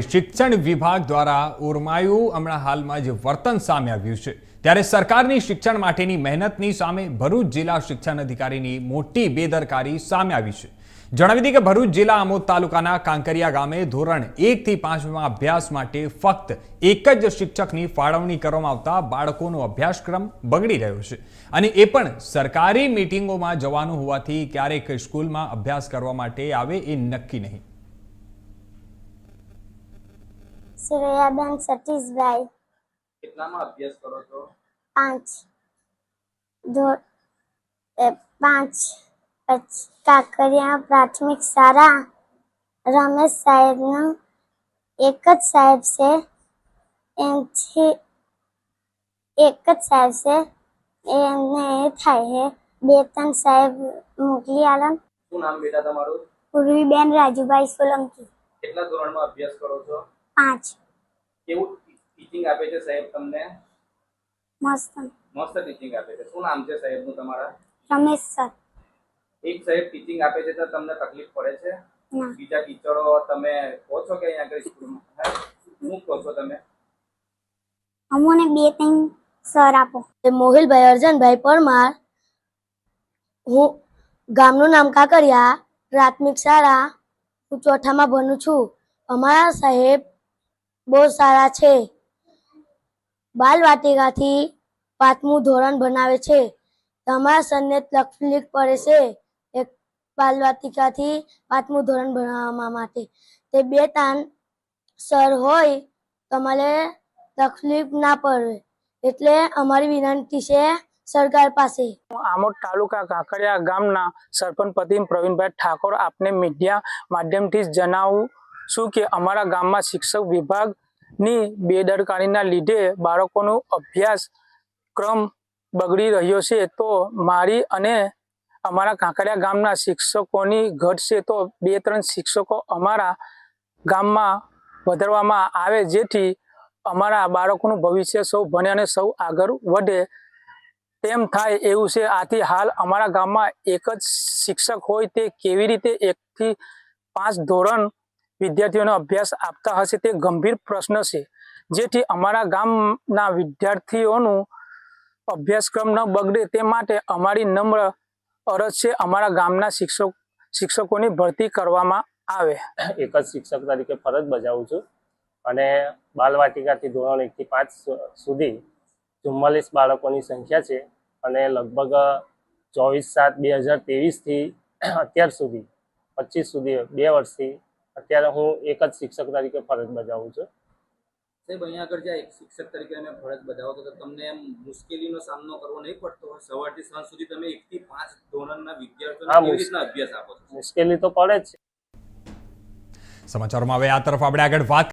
શિક્ષણ વિભાગ દ્વારા ઉરમાયું હમણાં હાલમાં જે વર્તન સામે આવ્યું છે. ત્યારે સરકારની શિક્ષણ માટેની મહેનતની સામે ભરૂચ જિલ્લા શિક્ષણ અધિકારીની મોટી બેદરકારી સામે આવી છે. જણાવી દઈએ કે ભરૂચ જિલ્લા આમોદ તાલુકાના કાંકરિયા ગામે ધોરણ એકથી પાંચમાં અભ્યાસ માટે ફક્ત એક જ શિક્ષકની ફાળવણી કરવામાં આવતા બાળકોનો અભ્યાસક્રમ બગડી રહ્યો છે. અને એ પણ સરકારી મિટિંગોમાં જવાનું હોવાથી ક્યારેક સ્કૂલમાં અભ્યાસ કરવા માટે આવે એ નક્કી નહીં. શ્રેયાબેન સતીશભાઈ. કેટલામાં અભ્યાસ કરો છો? પાંચ. ધો એ પાંચ. પછી કાંકરિયા પ્રાથમિક શાળા રમેશ સાહેબનું એક જ સાહેબ છે. એમથી એક જ સાહેબ છે. એમને એ થાય છે. બે ત્રણ સાહેબ મોકલી આલમ શું નામ બેટા તમારું? પૂર્વીબેન રાજુભાઈ સોલંકી. કેટલા ધોરણમાં અભ્યાસ કરો છો? પાંચ. કેવું ટીચિંગ આપે છે સાહેબ તમને? મસ્ત. મસ્ત ટીચિંગ આપે છે. શું નામ છે સાહેબનું તમારા? રમેશ સર. એક સાહેબ ટીચિંગ આપે છે તો તમને તકલીફ પડે છે? ના. બીજા ટીચરો તમે કહો છો કે અહીંયા આગળ સ્કૂલમાં શું કહો છો તમે? અમોને બે ત્રણ સર આપો. મોહિલભાઈ અર્જનભાઈ પરમાર. હું ગામનું નામ કાકરિયા પ્રાથમિક શાળા. હું ચોથામાં ભણું છું. અમારા સાહેબ બહુ સારા છે. બાલવાટિકાથી પાંચમું ધોરણ ભણાવે છે. તમારા સરને તકલીફ પડે છે એક બાલવાટિકાથી પાંચમું ધોરણ ભણાવવા માટે. તે બે તાન સર હોય, તમારે તકલીફ ના પડે. એટલે અમારી વિનંતી છે સરકાર પાસે. આમોદ તાલુકા કાંકરિયા ગામના સરપંચ પતિ પ્રવીણભાઈ ઠાકોર આપને મીડિયા માધ્યમથી જણાવું છું કે અમારા ગામમાં શિક્ષક વિભાગની બેદરકારીના લીધે બાળકોનો અભ્યાસ ક્રમ બગડી રહ્યો છે, તો મારી અને અમારા કાંકરિયા ગામના શિક્ષકોની ઘટ છે, તો બે ત્રણ શિક્ષકો અમારા ગામમાં વધારવામાં આવે, જેથી અમારા બાળકોનું ભવિષ્ય સૌ ભણે અને સૌ આગળ વધે. તેમ થાય એવું છે, આથી હાલ અમારા ગામમાં એક જ શિક્ષક હોય, તે કેવી રીતે એકથી પાંચ ધોરણ વિદ્યાર્થીઓનો અભ્યાસ આપતા હશે તે ગંભીર પ્રશ્ન છે. જેથી અમારા ગામના વિદ્યાર્થીઓનું અભ્યાસક્રમ ન બગડે તે માટે અમારી નમ્ર અરજ છે અમારા ગામના શિક્ષક, શિક્ષકોની ભરતી કરવામાં આવે. એક જ શિક્ષક તરીકે ફરજ બજાવું છું. અને બાલવાટિકાથી ધોરણ એકથી પાંચ સુધી ચુમ્માલીસ બાળકોની સંખ્યા છે અને લગભગ ચોવીસ સાત બે હજાર ત્રેવીસથી અત્યાર સુધી, પચીસ સુધી બે વર્ષથી અત્યારે હું એક જ શિક્ષક તરીકે ફરજ બજાવું છું. સાહેબ અહીંયા આગળ જ્યાં એક શિક્ષક તરીકે તમે ફરજ બજાવો તો તમને એમ મુશ્કેલીનો સામનો કરવો નહીં પડતો હોય? સવારથી સાંજ સુધી તમે એકથી પાંચ ધોરણના વિદ્યાર્થીઓને કેવી રીતના અભ્યાસ આપો છો? મુશ્કેલી તો પડે જ છે. સમાચારોમાં હવે આ તરફ આપણે આગળ વાત